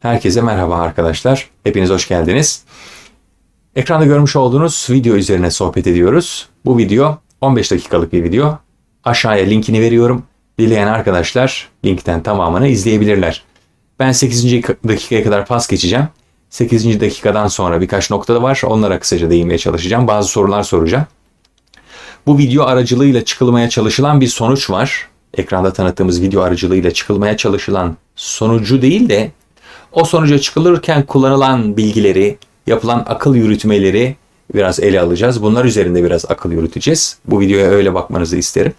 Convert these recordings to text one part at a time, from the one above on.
Herkese merhaba arkadaşlar. Hepiniz hoş geldiniz. Ekranda görmüş olduğunuz video üzerine sohbet ediyoruz. Bu video 15 dakikalık bir video. Aşağıya linkini veriyorum. Dileyen arkadaşlar linkten tamamını izleyebilirler. Ben 8. dakikaya kadar pas geçeceğim. 8. dakikadan sonra birkaç nokta da var. Onlara kısaca değinmeye çalışacağım. Bazı sorular soracağım. Bu video aracılığıyla çıkılmaya çalışılan bir sonuç var. Ekranda tanıttığımız video aracılığıyla çıkılmaya çalışılan sonucu değil de o sonuca çıkılırken kullanılan bilgileri, yapılan akıl yürütmeleri biraz ele alacağız. Bunlar üzerinde biraz akıl yürüteceğiz. Bu videoya öyle bakmanızı isterim.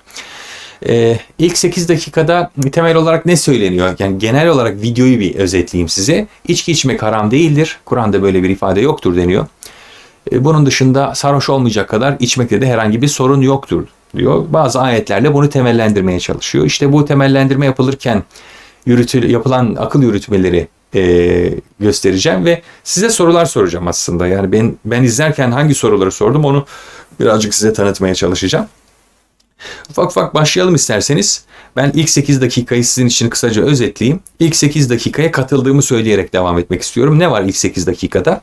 Ee, ilk 8 dakikada temel olarak ne söyleniyor? Yani genel olarak videoyu bir özetleyeyim size. İçki içmek haram değildir. Kur'an'da böyle bir ifade yoktur deniyor. Ee, bunun dışında sarhoş olmayacak kadar içmekte de herhangi bir sorun yoktur diyor. Bazı ayetlerle bunu temellendirmeye çalışıyor. İşte bu temellendirme yapılırken yürütü, yapılan akıl yürütmeleri e, göstereceğim ve size sorular soracağım aslında. Yani ben ben izlerken hangi soruları sordum onu birazcık size tanıtmaya çalışacağım. Ufak ufak başlayalım isterseniz. Ben ilk 8 dakikayı sizin için kısaca özetleyeyim. İlk 8 dakikaya katıldığımı söyleyerek devam etmek istiyorum. Ne var ilk 8 dakikada?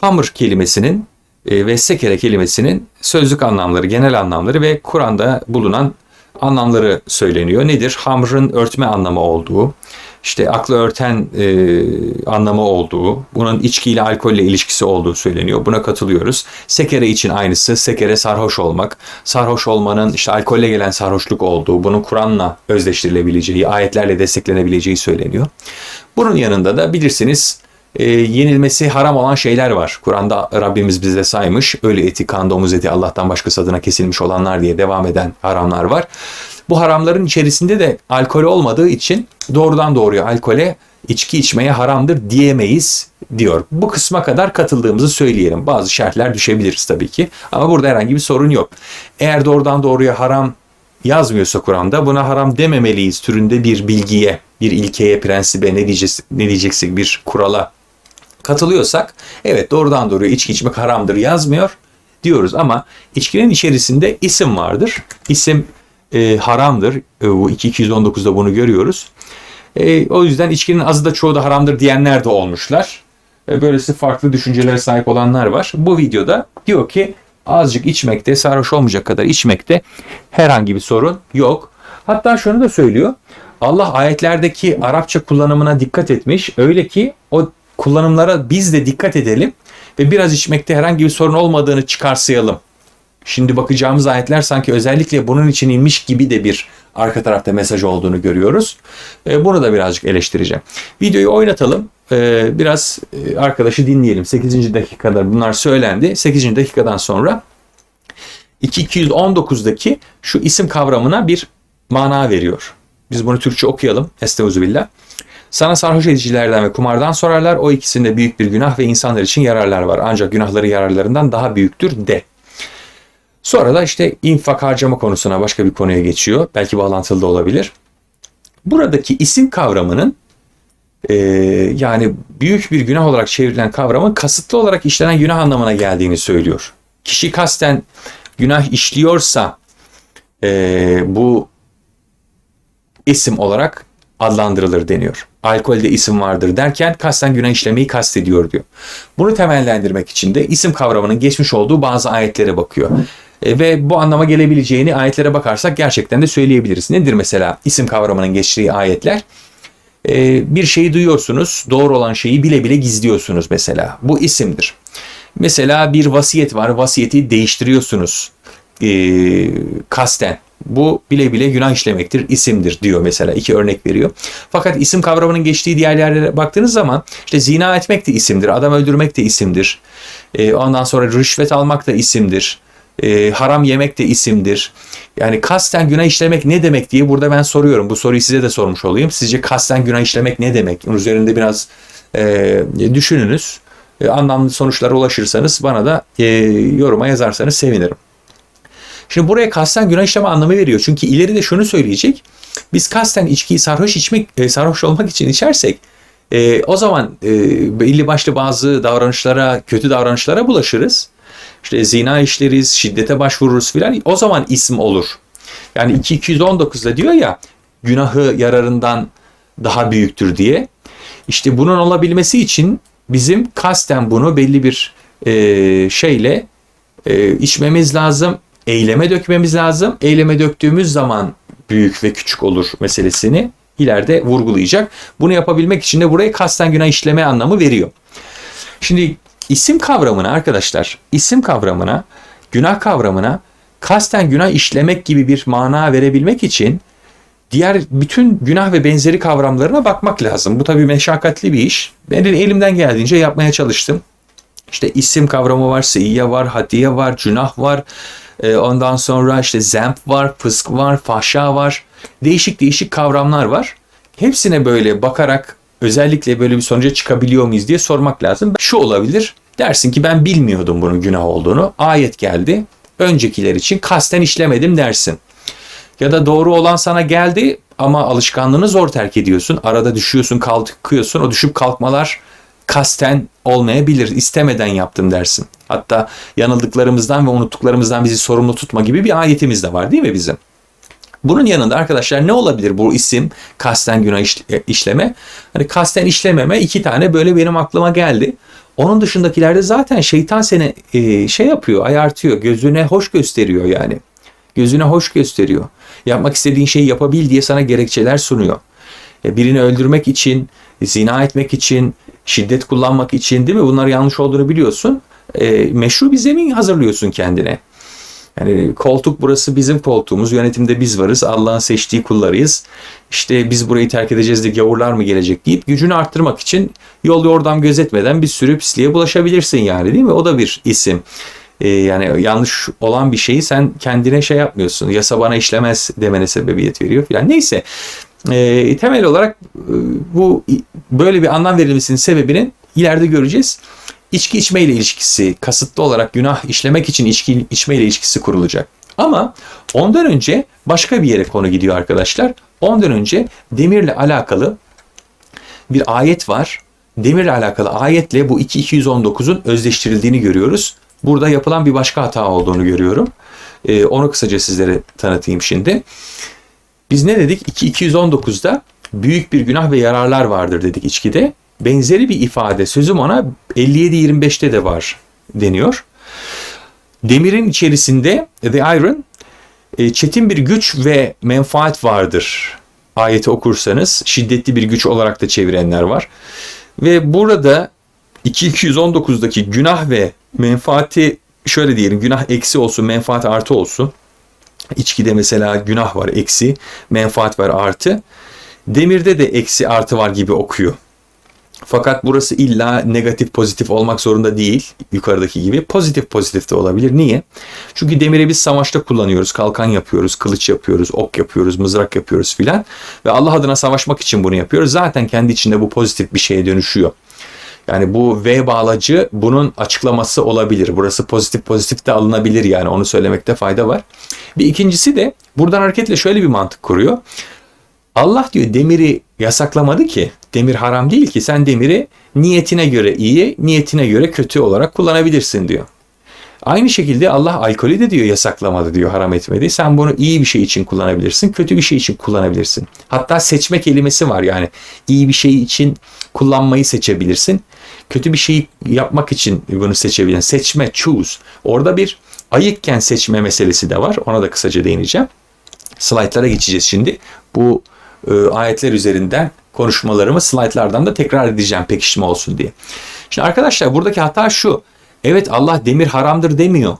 Hamur kelimesinin e, ve sekere kelimesinin sözlük anlamları, genel anlamları ve Kur'an'da bulunan anlamları söyleniyor. Nedir? Hamrın örtme anlamı olduğu, işte aklı örten e, anlamı olduğu, bunun içkiyle alkolle ilişkisi olduğu söyleniyor. Buna katılıyoruz. Sekere için aynısı. Sekere sarhoş olmak. Sarhoş olmanın işte alkolle gelen sarhoşluk olduğu, bunun Kur'an'la özdeştirilebileceği, ayetlerle desteklenebileceği söyleniyor. Bunun yanında da bilirsiniz e, yenilmesi haram olan şeyler var. Kur'an'da Rabbimiz bize saymış. Ölü eti, kan, domuz eti Allah'tan başkası adına kesilmiş olanlar diye devam eden haramlar var. Bu haramların içerisinde de alkol olmadığı için doğrudan doğruya alkole içki içmeye haramdır diyemeyiz diyor. Bu kısma kadar katıldığımızı söyleyelim. Bazı şerhler düşebiliriz tabii ki ama burada herhangi bir sorun yok. Eğer doğrudan doğruya haram yazmıyorsa Kur'an'da buna haram dememeliyiz türünde bir bilgiye, bir ilkeye, prensibe ne diyeceğiz, ne diyeceksek bir kurala katılıyorsak evet doğrudan doğruya içki içmek haramdır yazmıyor diyoruz ama içkinin içerisinde isim vardır. İsim e, haramdır. E, bu 2219'da bunu görüyoruz. E, o yüzden içkinin azı da çoğu da haramdır diyenler de olmuşlar. E, böylesi farklı düşüncelere sahip olanlar var. Bu videoda diyor ki azıcık içmekte, sarhoş olmayacak kadar içmekte herhangi bir sorun yok. Hatta şunu da söylüyor. Allah ayetlerdeki Arapça kullanımına dikkat etmiş. Öyle ki o kullanımlara biz de dikkat edelim ve biraz içmekte herhangi bir sorun olmadığını çıkarsayalım. Şimdi bakacağımız ayetler sanki özellikle bunun için inmiş gibi de bir arka tarafta mesaj olduğunu görüyoruz. E, bunu da birazcık eleştireceğim. Videoyu oynatalım. E, biraz e, arkadaşı dinleyelim. 8. dakikada bunlar söylendi. 8. dakikadan sonra 219'daki şu isim kavramına bir mana veriyor. Biz bunu Türkçe okuyalım. Estağfirullah. Sana sarhoş edicilerden ve kumardan sorarlar. O ikisinde büyük bir günah ve insanlar için yararlar var. Ancak günahları yararlarından daha büyüktür de. Sonra da işte infak harcama konusuna başka bir konuya geçiyor. Belki bağlantılı da olabilir. Buradaki isim kavramının e, yani büyük bir günah olarak çevrilen kavramın kasıtlı olarak işlenen günah anlamına geldiğini söylüyor. Kişi kasten günah işliyorsa e, bu isim olarak adlandırılır deniyor. Alkolde isim vardır derken kasten günah işlemeyi kastediyor diyor. Bunu temellendirmek için de isim kavramının geçmiş olduğu bazı ayetlere bakıyor. E, ve bu anlama gelebileceğini ayetlere bakarsak gerçekten de söyleyebiliriz. Nedir mesela isim kavramının geçtiği ayetler? E, bir şeyi duyuyorsunuz, doğru olan şeyi bile bile gizliyorsunuz mesela. Bu isimdir. Mesela bir vasiyet var, vasiyeti değiştiriyorsunuz e, kasten. Bu bile bile günah işlemektir, isimdir diyor mesela. iki örnek veriyor. Fakat isim kavramının geçtiği diğer yerlere baktığınız zaman işte zina etmek de isimdir, adam öldürmek de isimdir. Ondan sonra rüşvet almak da isimdir. E, haram yemek de isimdir. Yani kasten günah işlemek ne demek diye burada ben soruyorum. Bu soruyu size de sormuş olayım. Sizce kasten günah işlemek ne demek? Bunun üzerinde biraz e, düşününüz. E, anlamlı sonuçlara ulaşırsanız bana da e, yoruma yazarsanız sevinirim. Şimdi buraya kasten günah işleme anlamı veriyor. Çünkü ileride şunu söyleyecek. Biz kasten içkiyi sarhoş içmek, e, sarhoş olmak için içersek e, o zaman e, belli başlı bazı davranışlara, kötü davranışlara bulaşırız. İşte zina işleriz, şiddete başvururuz filan. O zaman isim olur. Yani 2219'da diyor ya günahı yararından daha büyüktür diye. İşte bunun olabilmesi için bizim kasten bunu belli bir e, şeyle e, içmemiz lazım. Eyleme dökmemiz lazım. Eyleme döktüğümüz zaman büyük ve küçük olur meselesini ileride vurgulayacak. Bunu yapabilmek için de buraya kasten günah işleme anlamı veriyor. Şimdi isim kavramına arkadaşlar, isim kavramına, günah kavramına kasten günah işlemek gibi bir mana verebilmek için diğer bütün günah ve benzeri kavramlarına bakmak lazım. Bu tabii meşakkatli bir iş. Ben de elimden geldiğince yapmaya çalıştım. İşte isim kavramı var, seyyiye var, hadiye var, günah var. Ee, ondan sonra işte zemp var, fısk var, fahşa var. Değişik değişik kavramlar var. Hepsine böyle bakarak özellikle böyle bir sonuca çıkabiliyor muyuz diye sormak lazım. Şu olabilir. Dersin ki ben bilmiyordum bunun günah olduğunu. Ayet geldi. Öncekiler için kasten işlemedim dersin. Ya da doğru olan sana geldi ama alışkanlığını zor terk ediyorsun. Arada düşüyorsun, kalkıyorsun. O düşüp kalkmalar kasten olmayabilir. istemeden yaptım dersin. Hatta yanıldıklarımızdan ve unuttuklarımızdan bizi sorumlu tutma gibi bir ayetimiz de var değil mi bizim? Bunun yanında arkadaşlar ne olabilir bu isim kasten günah işleme? Hani kasten işlememe iki tane böyle benim aklıma geldi. Onun dışındakilerde zaten şeytan seni e, şey yapıyor, ayartıyor, gözüne hoş gösteriyor yani. Gözüne hoş gösteriyor. Yapmak istediğin şeyi yapabil diye sana gerekçeler sunuyor. E, birini öldürmek için, zina etmek için, şiddet kullanmak için değil mi? Bunlar yanlış olduğunu biliyorsun. E, meşru bir zemin hazırlıyorsun kendine. Yani koltuk burası bizim koltuğumuz. Yönetimde biz varız. Allah'ın seçtiği kullarıyız. İşte biz burayı terk edeceğiz diye gavurlar mı gelecek deyip gücünü arttırmak için yol yordam gözetmeden bir sürü pisliğe bulaşabilirsin yani değil mi? O da bir isim. Ee, yani yanlış olan bir şeyi sen kendine şey yapmıyorsun. Yasa bana işlemez demene sebebiyet veriyor filan. Neyse. Ee, temel olarak e, bu böyle bir anlam verilmesinin sebebini ileride göreceğiz içki içme ile ilişkisi, kasıtlı olarak günah işlemek için içki içme ile ilişkisi kurulacak. Ama ondan önce başka bir yere konu gidiyor arkadaşlar. Ondan önce demirle alakalı bir ayet var. Demirle alakalı ayetle bu 2219'un özleştirildiğini görüyoruz. Burada yapılan bir başka hata olduğunu görüyorum. Ee, onu kısaca sizlere tanıtayım şimdi. Biz ne dedik? 2219'da büyük bir günah ve yararlar vardır dedik içkide benzeri bir ifade sözüm ona 57-25'te de var deniyor. Demirin içerisinde The Iron e, çetin bir güç ve menfaat vardır. Ayeti okursanız şiddetli bir güç olarak da çevirenler var. Ve burada 2219'daki günah ve menfaati şöyle diyelim günah eksi olsun menfaat artı olsun. İçkide mesela günah var eksi, menfaat var artı. Demirde de eksi artı var gibi okuyor. Fakat burası illa negatif pozitif olmak zorunda değil. Yukarıdaki gibi pozitif pozitif de olabilir. Niye? Çünkü demiri biz savaşta kullanıyoruz. Kalkan yapıyoruz, kılıç yapıyoruz, ok yapıyoruz, mızrak yapıyoruz filan. Ve Allah adına savaşmak için bunu yapıyoruz. Zaten kendi içinde bu pozitif bir şeye dönüşüyor. Yani bu V bağlacı bunun açıklaması olabilir. Burası pozitif pozitif de alınabilir yani onu söylemekte fayda var. Bir ikincisi de buradan hareketle şöyle bir mantık kuruyor. Allah diyor demiri yasaklamadı ki. Demir haram değil ki. Sen demiri niyetine göre iyi, niyetine göre kötü olarak kullanabilirsin diyor. Aynı şekilde Allah alkolü de diyor yasaklamadı diyor haram etmedi. Sen bunu iyi bir şey için kullanabilirsin, kötü bir şey için kullanabilirsin. Hatta seçme kelimesi var yani iyi bir şey için kullanmayı seçebilirsin. Kötü bir şey yapmak için bunu seçebilirsin. Seçme, choose. Orada bir ayıkken seçme meselesi de var. Ona da kısaca değineceğim. Slaytlara geçeceğiz şimdi. Bu e, ayetler üzerinden konuşmalarımı slaytlardan da tekrar edeceğim pekişme olsun diye. Şimdi arkadaşlar buradaki hata şu. Evet Allah demir haramdır demiyor.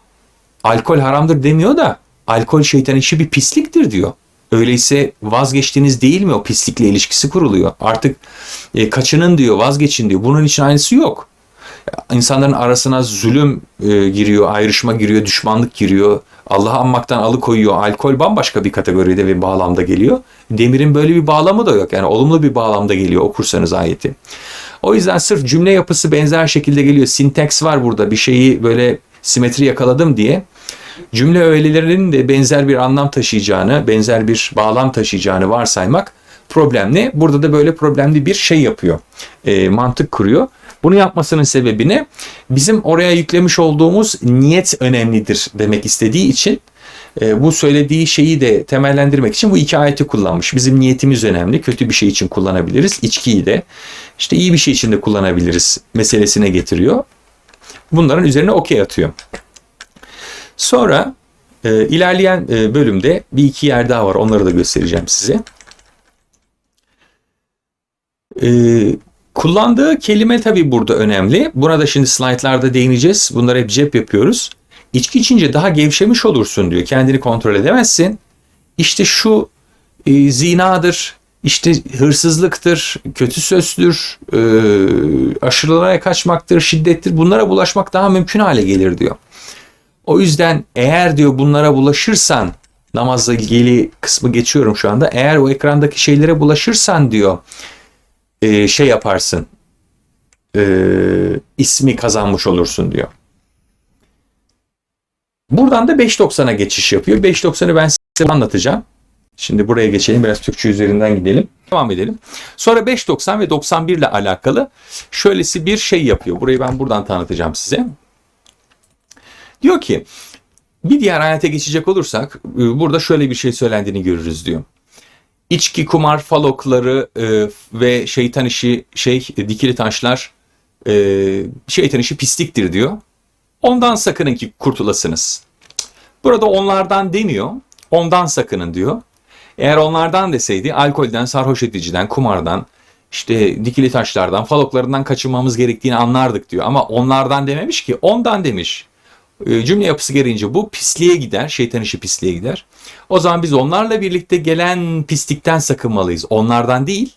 Alkol haramdır demiyor da alkol şeytan işi bir pisliktir diyor. Öyleyse vazgeçtiniz değil mi? O pislikle ilişkisi kuruluyor. Artık e, kaçının diyor vazgeçin diyor. Bunun için aynısı yok. İnsanların arasına zulüm e, giriyor, ayrışma giriyor, düşmanlık giriyor. Allah'ı anmaktan alıkoyuyor. Alkol bambaşka bir kategoride ve bağlamda geliyor. Demirin böyle bir bağlamı da yok. Yani olumlu bir bağlamda geliyor okursanız ayeti. O yüzden sırf cümle yapısı benzer şekilde geliyor. Sinteks var burada. Bir şeyi böyle simetri yakaladım diye. Cümle öğelerinin de benzer bir anlam taşıyacağını, benzer bir bağlam taşıyacağını varsaymak problemli. Burada da böyle problemli bir şey yapıyor. E, mantık kuruyor. Bunu yapmasının sebebi ne? Bizim oraya yüklemiş olduğumuz niyet önemlidir demek istediği için e, bu söylediği şeyi de temellendirmek için bu iki ayeti kullanmış. Bizim niyetimiz önemli. Kötü bir şey için kullanabiliriz. İçkiyi de işte iyi bir şey için de kullanabiliriz meselesine getiriyor. Bunların üzerine okey atıyor. Sonra e, ilerleyen e, bölümde bir iki yer daha var. Onları da göstereceğim size. E, kullandığı kelime tabii burada önemli. Buna da şimdi slaytlarda değineceğiz. Bunları hep cep yapıyoruz. İçki içince daha gevşemiş olursun diyor. Kendini kontrol edemezsin. İşte şu e, zinadır, işte hırsızlıktır, kötü sözdür, e, aşırılığa kaçmaktır, şiddettir. Bunlara bulaşmak daha mümkün hale gelir diyor. O yüzden eğer diyor bunlara bulaşırsan namazla ilgili kısmı geçiyorum şu anda. Eğer o ekrandaki şeylere bulaşırsan diyor e, şey yaparsın e, ismi kazanmış olursun diyor. Buradan da 5.90'a geçiş yapıyor. 5.90'ı ben size anlatacağım. Şimdi buraya geçelim. Biraz Türkçe üzerinden gidelim. Devam edelim. Sonra 5.90 ve 91 ile alakalı şöylesi bir şey yapıyor. Burayı ben buradan tanıtacağım size. Diyor ki bir diğer ayete geçecek olursak e, burada şöyle bir şey söylendiğini görürüz diyor. İçki, kumar, falokları e, ve şeytan işi şey dikili taşlar e, şeytan işi pisliktir diyor. Ondan sakının ki kurtulasınız. Burada onlardan demiyor. Ondan sakının diyor. Eğer onlardan deseydi alkolden, sarhoş ediciden, kumardan, işte dikili taşlardan, faloklarından kaçınmamız gerektiğini anlardık diyor. Ama onlardan dememiş ki ondan demiş. E, cümle yapısı gereğince bu pisliğe gider, şeytan işi pisliğe gider. O zaman biz onlarla birlikte gelen pislikten sakınmalıyız. Onlardan değil,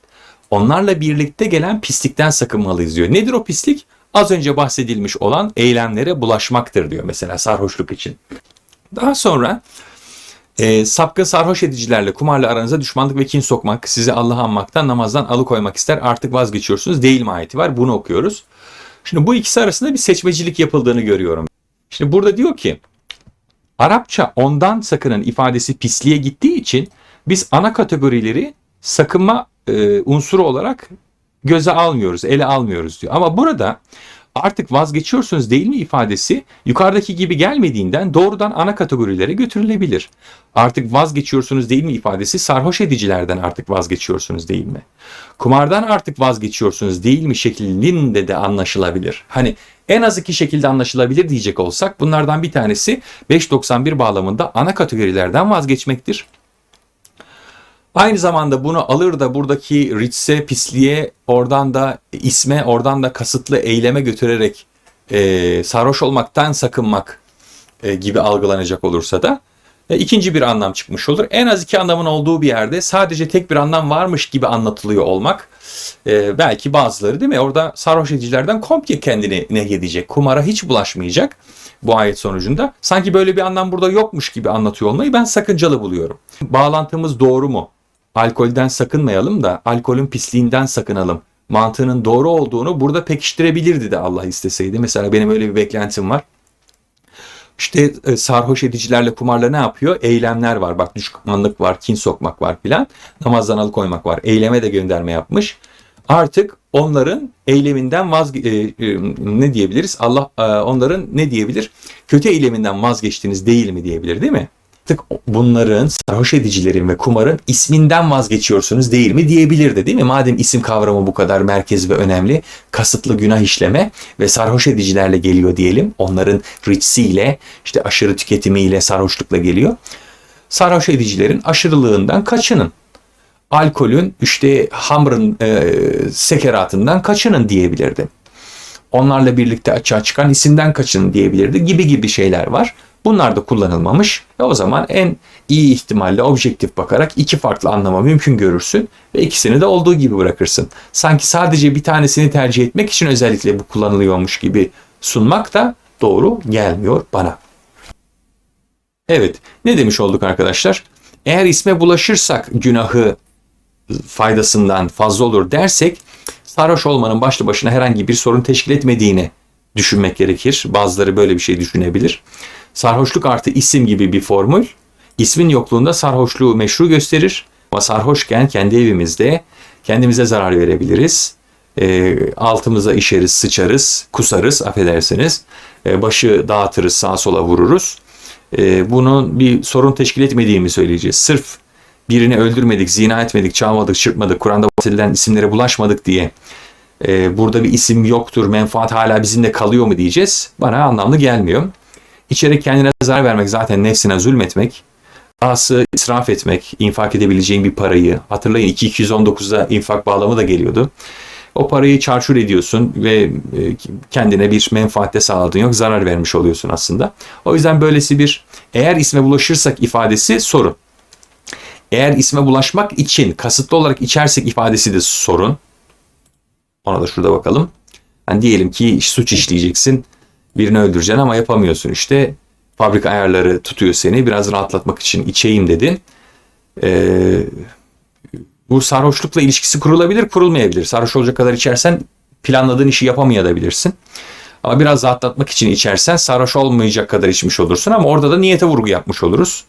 onlarla birlikte gelen pislikten sakınmalıyız diyor. Nedir o pislik? Az önce bahsedilmiş olan eylemlere bulaşmaktır diyor mesela sarhoşluk için. Daha sonra e, sapkın sarhoş edicilerle kumarla aranıza düşmanlık ve kin sokmak, sizi Allah'a anmaktan namazdan alıkoymak ister artık vazgeçiyorsunuz değil mi ayeti var bunu okuyoruz. Şimdi bu ikisi arasında bir seçmecilik yapıldığını görüyorum. Şimdi burada diyor ki Arapça ondan sakının ifadesi pisliğe gittiği için biz ana kategorileri sakınma e, unsuru olarak göze almıyoruz, ele almıyoruz diyor. Ama burada artık vazgeçiyorsunuz değil mi ifadesi yukarıdaki gibi gelmediğinden doğrudan ana kategorilere götürülebilir. Artık vazgeçiyorsunuz değil mi ifadesi sarhoş edicilerden artık vazgeçiyorsunuz değil mi? Kumardan artık vazgeçiyorsunuz değil mi şeklinde de anlaşılabilir. Hani en az iki şekilde anlaşılabilir diyecek olsak bunlardan bir tanesi 591 bağlamında ana kategorilerden vazgeçmektir. Aynı zamanda bunu alır da buradaki ritse, pisliğe, oradan da isme, oradan da kasıtlı eyleme götürerek e, sarhoş olmaktan sakınmak e, gibi algılanacak olursa da e, ikinci bir anlam çıkmış olur. En az iki anlamın olduğu bir yerde sadece tek bir anlam varmış gibi anlatılıyor olmak e, belki bazıları değil mi? Orada sarhoş edicilerden komple kendini nehyedecek, kumara hiç bulaşmayacak bu ayet sonucunda. Sanki böyle bir anlam burada yokmuş gibi anlatıyor olmayı ben sakıncalı buluyorum. Bağlantımız doğru mu? Alkolden sakınmayalım da alkolün pisliğinden sakınalım mantığının doğru olduğunu burada pekiştirebilirdi de Allah isteseydi. Mesela benim öyle bir beklentim var. İşte e, sarhoş edicilerle kumarla ne yapıyor? Eylemler var. Bak düşmanlık var, kin sokmak var filan. Namazdan alıkoymak var. Eyleme de gönderme yapmış. Artık onların eyleminden vazge e, e, ne diyebiliriz? Allah onların ne diyebilir? Kötü eyleminden vazgeçtiniz değil mi diyebilir değil mi? Artık bunların sarhoş edicilerin ve kumarın isminden vazgeçiyorsunuz değil mi diyebilirdi değil mi? Madem isim kavramı bu kadar merkez ve önemli kasıtlı günah işleme ve sarhoş edicilerle geliyor diyelim. Onların ritsiyle işte aşırı tüketimiyle sarhoşlukla geliyor. Sarhoş edicilerin aşırılığından kaçının. Alkolün işte hamrın e, sekeratından kaçının diyebilirdi. Onlarla birlikte açığa çıkan isimden kaçının diyebilirdi gibi gibi şeyler var. Bunlar da kullanılmamış ve o zaman en iyi ihtimalle objektif bakarak iki farklı anlama mümkün görürsün ve ikisini de olduğu gibi bırakırsın. Sanki sadece bir tanesini tercih etmek için özellikle bu kullanılıyormuş gibi sunmak da doğru gelmiyor bana. Evet, ne demiş olduk arkadaşlar? Eğer isme bulaşırsak günahı faydasından fazla olur dersek sarhoş olmanın başlı başına herhangi bir sorun teşkil etmediğini düşünmek gerekir. Bazıları böyle bir şey düşünebilir. Sarhoşluk artı isim gibi bir formül. İsmin yokluğunda sarhoşluğu meşru gösterir. Ama sarhoşken kendi evimizde kendimize zarar verebiliriz. E, altımıza işeriz, sıçarız, kusarız affedersiniz. E, başı dağıtırız, sağa sola vururuz. e, bunun bir sorun teşkil etmediğimi söyleyeceğiz. Sırf birini öldürmedik, zina etmedik, çalmadık, çırpmadık, Kur'an'da bahsedilen isimlere bulaşmadık diye e, burada bir isim yoktur, menfaat hala bizimle kalıyor mu diyeceğiz. Bana anlamlı gelmiyor. İçerek kendine zarar vermek zaten nefsine zulmetmek. Dahası israf etmek, infak edebileceğin bir parayı. Hatırlayın 2219'da infak bağlamı da geliyordu. O parayı çarçur ediyorsun ve e, kendine bir menfaatte sağladığın yok, zarar vermiş oluyorsun aslında. O yüzden böylesi bir eğer isme bulaşırsak ifadesi sorun. Eğer isme bulaşmak için kasıtlı olarak içersek ifadesi de sorun. Ona da şurada bakalım. Yani diyelim ki suç işleyeceksin. Birini öldüreceksin ama yapamıyorsun işte. Fabrika ayarları tutuyor seni. Biraz rahatlatmak için içeyim dedin. Ee, bu sarhoşlukla ilişkisi kurulabilir, kurulmayabilir. Sarhoş olacak kadar içersen planladığın işi yapamayabilirsin. Ama biraz rahatlatmak için içersen sarhoş olmayacak kadar içmiş olursun ama orada da niyete vurgu yapmış oluruz.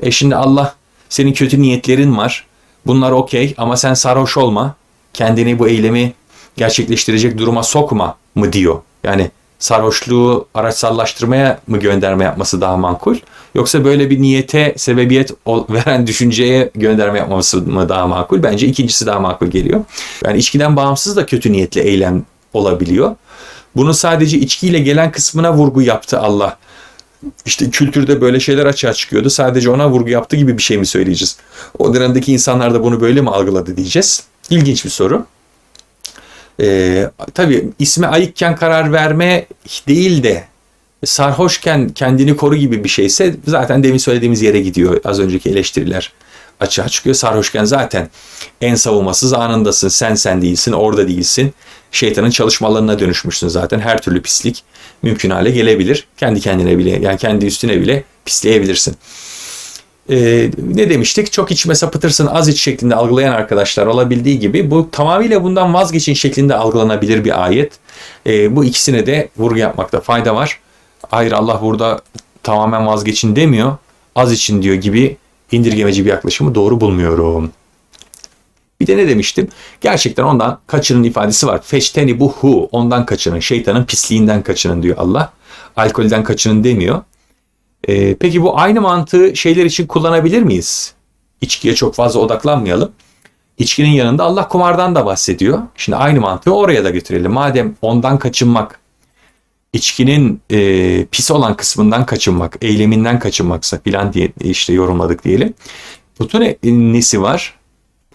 E şimdi Allah senin kötü niyetlerin var. Bunlar okey ama sen sarhoş olma. Kendini bu eylemi gerçekleştirecek duruma sokma mı diyor. Yani sarhoşluğu araçsallaştırmaya mı gönderme yapması daha makul? Yoksa böyle bir niyete sebebiyet veren düşünceye gönderme yapması mı daha makul? Bence ikincisi daha makul geliyor. Yani içkiden bağımsız da kötü niyetli eylem olabiliyor. Bunun sadece içkiyle gelen kısmına vurgu yaptı Allah. İşte kültürde böyle şeyler açığa çıkıyordu. Sadece ona vurgu yaptı gibi bir şey mi söyleyeceğiz? O dönemdeki insanlar da bunu böyle mi algıladı diyeceğiz. İlginç bir soru. Ee, tabii isme ayıkken karar verme değil de sarhoşken kendini koru gibi bir şeyse zaten demin söylediğimiz yere gidiyor. Az önceki eleştiriler açığa çıkıyor. Sarhoşken zaten en savunmasız anındasın. Sen sen değilsin, orada değilsin. Şeytanın çalışma alanına dönüşmüşsün zaten. Her türlü pislik mümkün hale gelebilir. Kendi kendine bile yani kendi üstüne bile pisleyebilirsin. Ee, ne demiştik? Çok içme sapıtırsın az iç şeklinde algılayan arkadaşlar olabildiği gibi bu tamamıyla bundan vazgeçin şeklinde algılanabilir bir ayet. Ee, bu ikisine de vurgu yapmakta fayda var. Hayır Allah burada tamamen vazgeçin demiyor. Az için diyor gibi indirgemeci bir yaklaşımı doğru bulmuyorum. Bir de ne demiştim? Gerçekten ondan kaçının ifadesi var. Feşteni bu hu. Ondan kaçının. Şeytanın pisliğinden kaçının diyor Allah. Alkolden kaçının demiyor. Ee, peki bu aynı mantığı şeyler için kullanabilir miyiz? İçkiye çok fazla odaklanmayalım. İçkinin yanında Allah kumardan da bahsediyor. Şimdi aynı mantığı oraya da götürelim. Madem ondan kaçınmak, içkinin e, pis olan kısmından kaçınmak, eyleminden kaçınmaksa filan diye işte yorumladık diyelim. Putun e, nesi var?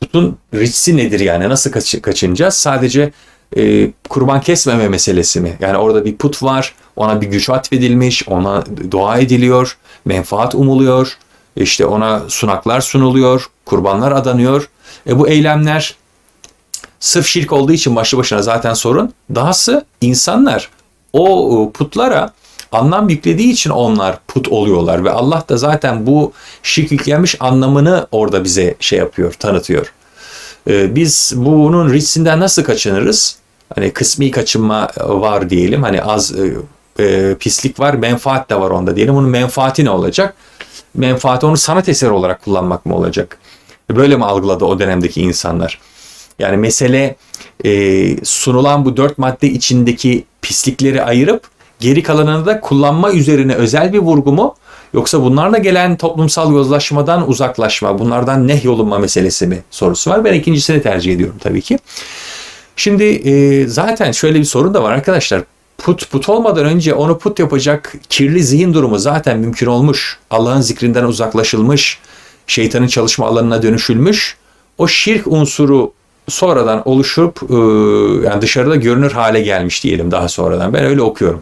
Putun ritsi nedir yani? Nasıl kaç, kaçınacağız? Sadece e, kurban kesmeme meselesi mi? Yani orada bir put var, ona bir güç atfedilmiş, ona dua ediliyor, menfaat umuluyor, işte ona sunaklar sunuluyor, kurbanlar adanıyor. E bu eylemler sırf şirk olduğu için başlı başına zaten sorun. Dahası insanlar o putlara anlam yüklediği için onlar put oluyorlar ve Allah da zaten bu şirk yüklenmiş anlamını orada bize şey yapıyor, tanıtıyor. Ee, biz bunun riskinden nasıl kaçınırız? Hani kısmi kaçınma var diyelim. Hani az e, pislik var, menfaat de var onda diyelim. Bunun menfaati ne olacak? Menfaati onu sanat eseri olarak kullanmak mı olacak? Böyle mi algıladı o dönemdeki insanlar? Yani mesele e, sunulan bu dört madde içindeki pislikleri ayırıp geri kalanını da kullanma üzerine özel bir vurgu mu? Yoksa bunlarla gelen toplumsal yozlaşmadan uzaklaşma, bunlardan nehyolunma meselesi mi sorusu var. Ben ikincisini tercih ediyorum tabii ki. Şimdi e, zaten şöyle bir sorun da var arkadaşlar. Put put olmadan önce onu put yapacak kirli zihin durumu zaten mümkün olmuş. Allah'ın zikrinden uzaklaşılmış, şeytanın çalışma alanına dönüşülmüş. O şirk unsuru sonradan oluşup e, yani dışarıda görünür hale gelmiş diyelim daha sonradan. Ben öyle okuyorum.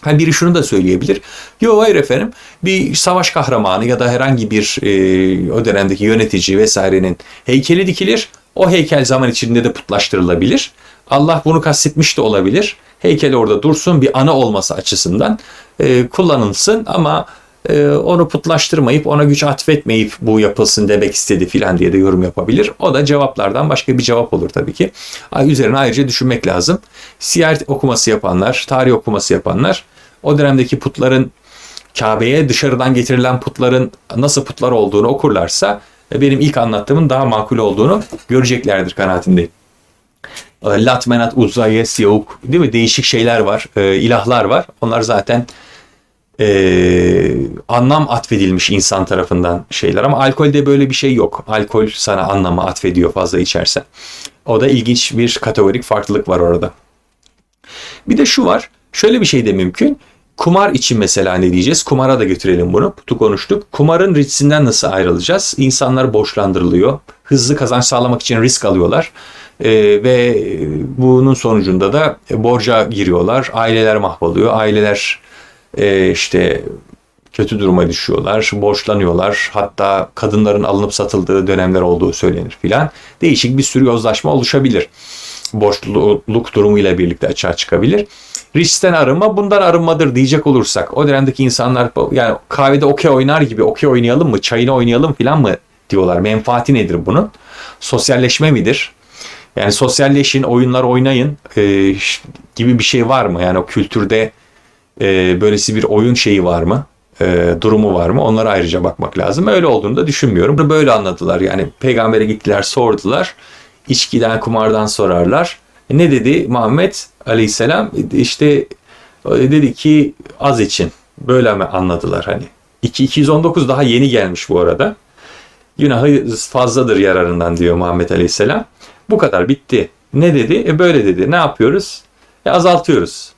Hani biri şunu da söyleyebilir. Yok hayır efendim bir savaş kahramanı ya da herhangi bir e, o dönemdeki yönetici vesairenin heykeli dikilir. O heykel zaman içinde de putlaştırılabilir. Allah bunu kastetmiş de olabilir. Heykel orada dursun bir ana olması açısından e, kullanılsın ama e, onu putlaştırmayıp ona güç atfetmeyip bu yapılsın demek istedi filan diye de yorum yapabilir. O da cevaplardan başka bir cevap olur tabii ki. Üzerine ayrıca düşünmek lazım. Siyer okuması yapanlar, tarih okuması yapanlar o dönemdeki putların Kabe'ye dışarıdan getirilen putların nasıl putlar olduğunu okurlarsa e, benim ilk anlattığımın daha makul olduğunu göreceklerdir kanaatindeyim. E, Lat, Menat, Uzza, Yes, Yavuk değil mi? Değişik şeyler var, e, ilahlar var. Onlar zaten e, anlam atfedilmiş insan tarafından şeyler ama alkolde böyle bir şey yok. Alkol sana anlamı atfediyor fazla içersen. O da ilginç bir kategorik farklılık var orada. Bir de şu var. Şöyle bir şey de mümkün. Kumar için mesela ne diyeceğiz? Kumara da götürelim bunu. Putu konuştuk. Kumarın riskinden nasıl ayrılacağız? İnsanlar borçlandırılıyor. Hızlı kazanç sağlamak için risk alıyorlar. Ee, ve bunun sonucunda da borca giriyorlar. Aileler mahvoluyor. Aileler e, işte kötü duruma düşüyorlar, borçlanıyorlar. Hatta kadınların alınıp satıldığı dönemler olduğu söylenir filan. Değişik bir sürü yozlaşma oluşabilir. Borçluluk durumuyla birlikte açığa çıkabilir. Riskten arınma bundan arınmadır diyecek olursak o dönemdeki insanlar yani kahvede okey oynar gibi okey oynayalım mı, çayını oynayalım filan mı diyorlar. Menfaati nedir bunun? Sosyalleşme midir? Yani sosyalleşin, oyunlar oynayın e, gibi bir şey var mı? Yani o kültürde e, böylesi bir oyun şeyi var mı? E, durumu var mı? Onlara ayrıca bakmak lazım. Öyle olduğunu da düşünmüyorum. Böyle anladılar. Yani peygambere gittiler, sordular. İçkiden, kumardan sorarlar. E, ne dedi Muhammed Aleyhisselam? İşte e, dedi ki az için. Böyle mi anladılar hani? 2 219 daha yeni gelmiş bu arada. Günahı fazladır yararından diyor Muhammed Aleyhisselam. Bu kadar bitti. Ne dedi? E böyle dedi. Ne yapıyoruz? E azaltıyoruz.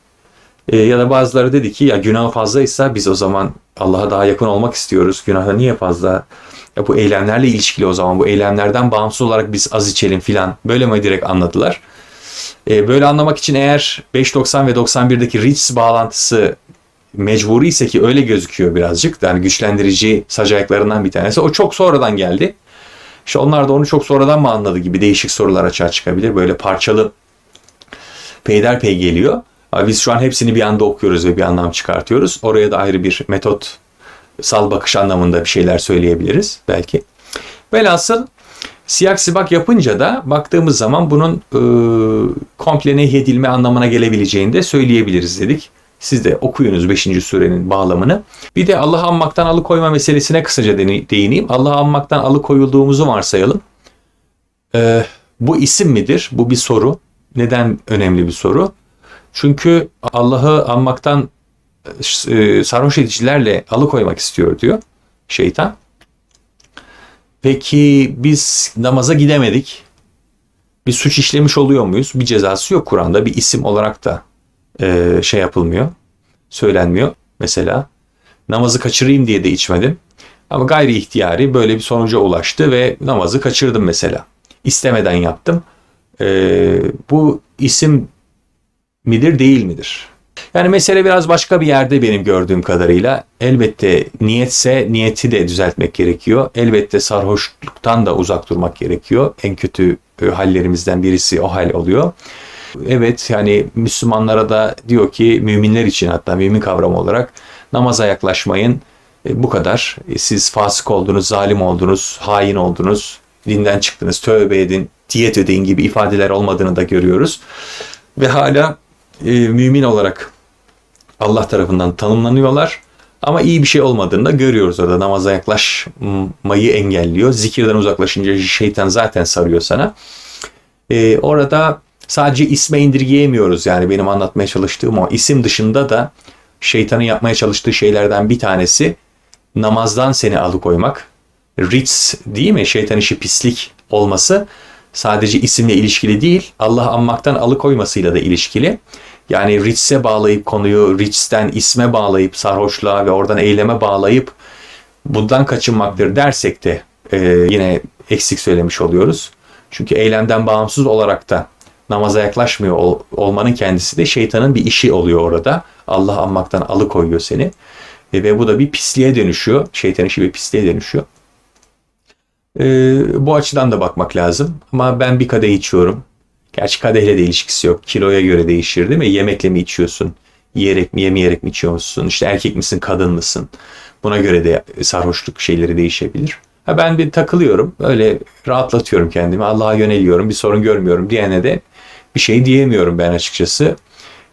E, ya da bazıları dedi ki ya günah fazlaysa biz o zaman Allah'a daha yakın olmak istiyoruz. Günahı niye fazla? Ya bu eylemlerle ilişkili o zaman bu eylemlerden bağımsız olarak biz az içelim filan. Böyle mi direkt anladılar? E, böyle anlamak için eğer 5.90 ve 91'deki Ritz bağlantısı mecburi ise ki öyle gözüküyor birazcık. Yani güçlendirici sac bir tanesi. O çok sonradan geldi. İşte onlar da onu çok sonradan mı anladı gibi değişik sorular açığa çıkabilir. Böyle parçalı peyderpey geliyor. Biz şu an hepsini bir anda okuyoruz ve bir anlam çıkartıyoruz. Oraya da ayrı bir metot sal bakış anlamında bir şeyler söyleyebiliriz belki. Velhasıl siyak sibak yapınca da baktığımız zaman bunun e, komple nehyedilme anlamına gelebileceğini de söyleyebiliriz dedik. Siz de okuyunuz 5. surenin bağlamını. Bir de Allah'ı anmaktan alıkoyma meselesine kısaca değineyim. Allah'ı anmaktan alıkoyulduğumuzu varsayalım. Ee, bu isim midir? Bu bir soru. Neden önemli bir soru? Çünkü Allah'ı anmaktan e, sarhoş edicilerle alıkoymak istiyor diyor şeytan. Peki biz namaza gidemedik. Bir suç işlemiş oluyor muyuz? Bir cezası yok Kur'an'da. Bir isim olarak da e, şey yapılmıyor. Söylenmiyor. Mesela namazı kaçırayım diye de içmedim. Ama gayri ihtiyari böyle bir sonuca ulaştı ve namazı kaçırdım mesela. İstemeden yaptım. E, bu isim midir değil midir? Yani mesele biraz başka bir yerde benim gördüğüm kadarıyla. Elbette niyetse niyeti de düzeltmek gerekiyor. Elbette sarhoşluktan da uzak durmak gerekiyor. En kötü e, hallerimizden birisi o hal oluyor. Evet yani Müslümanlara da diyor ki müminler için hatta mümin kavramı olarak namaza yaklaşmayın. E, bu kadar. E, siz fasık oldunuz, zalim oldunuz, hain oldunuz, dinden çıktınız, tövbe edin, diyet ödeyin gibi ifadeler olmadığını da görüyoruz. Ve hala e, mümin olarak Allah tarafından tanımlanıyorlar. Ama iyi bir şey olmadığını da görüyoruz orada. Namaza yaklaşmayı engelliyor. Zikirden uzaklaşınca şeytan zaten sarıyor sana. Ee, orada sadece isme indirgeyemiyoruz. Yani benim anlatmaya çalıştığım o isim dışında da şeytanın yapmaya çalıştığı şeylerden bir tanesi namazdan seni alıkoymak. Ritz değil mi? Şeytan işi pislik olması sadece isimle ilişkili değil, Allah anmaktan alıkoymasıyla da ilişkili. Yani Ritz'e bağlayıp konuyu Ritz'ten isme bağlayıp sarhoşluğa ve oradan eyleme bağlayıp bundan kaçınmaktır dersek de e, yine eksik söylemiş oluyoruz. Çünkü eylemden bağımsız olarak da namaza yaklaşmıyor ol, olmanın kendisi de şeytanın bir işi oluyor orada. Allah anmaktan alıkoyuyor seni. E, ve bu da bir pisliğe dönüşüyor. Şeytan işi bir pisliğe dönüşüyor. E, bu açıdan da bakmak lazım. Ama ben bir kadeh içiyorum. Gerçi kadehle de ilişkisi yok. Kiloya göre değişir değil mi? Yemekle mi içiyorsun? Yiyerek mi yemeyerek mi içiyorsun? İşte erkek misin kadın mısın? Buna göre de sarhoşluk şeyleri değişebilir. Ha ben bir takılıyorum. Öyle rahatlatıyorum kendimi. Allah'a yöneliyorum. Bir sorun görmüyorum diyene de bir şey diyemiyorum ben açıkçası.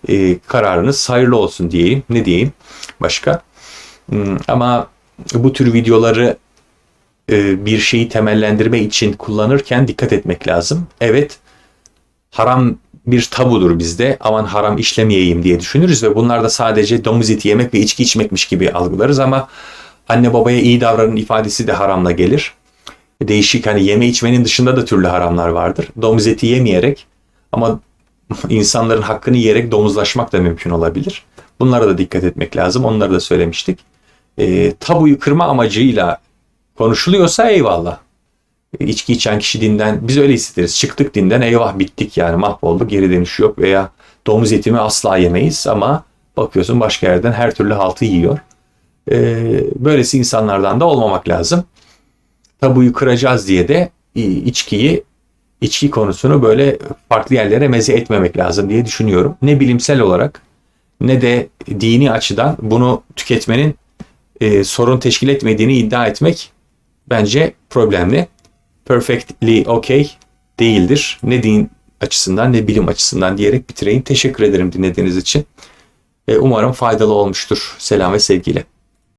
Ee, kararınız hayırlı olsun diyeyim. Ne diyeyim? Başka? Hmm, ama bu tür videoları e, bir şeyi temellendirme için kullanırken dikkat etmek lazım. Evet haram bir tabudur bizde. Aman haram işlemeyeyim diye düşünürüz ve bunlar da sadece domuz eti yemek ve içki içmekmiş gibi algılarız ama anne babaya iyi davranın ifadesi de haramla gelir. Değişik hani yeme içmenin dışında da türlü haramlar vardır. Domuz eti yemeyerek ama insanların hakkını yiyerek domuzlaşmak da mümkün olabilir. Bunlara da dikkat etmek lazım. Onları da söylemiştik. E, tabuyu kırma amacıyla konuşuluyorsa eyvallah. E, içki içen kişi dinden, biz öyle hissederiz. Çıktık dinden eyvah bittik yani mahvolduk geri dönüş yok veya domuz etimi asla yemeyiz ama bakıyorsun başka yerden her türlü haltı yiyor. E, böylesi insanlardan da olmamak lazım. Tabuyu kıracağız diye de içkiyi içki konusunu böyle farklı yerlere meze etmemek lazım diye düşünüyorum. Ne bilimsel olarak ne de dini açıdan bunu tüketmenin e, sorun teşkil etmediğini iddia etmek bence problemli. Perfectly okay değildir. Ne din açısından ne bilim açısından diyerek bitireyim. Teşekkür ederim dinlediğiniz için. E, umarım faydalı olmuştur. Selam ve sevgiyle.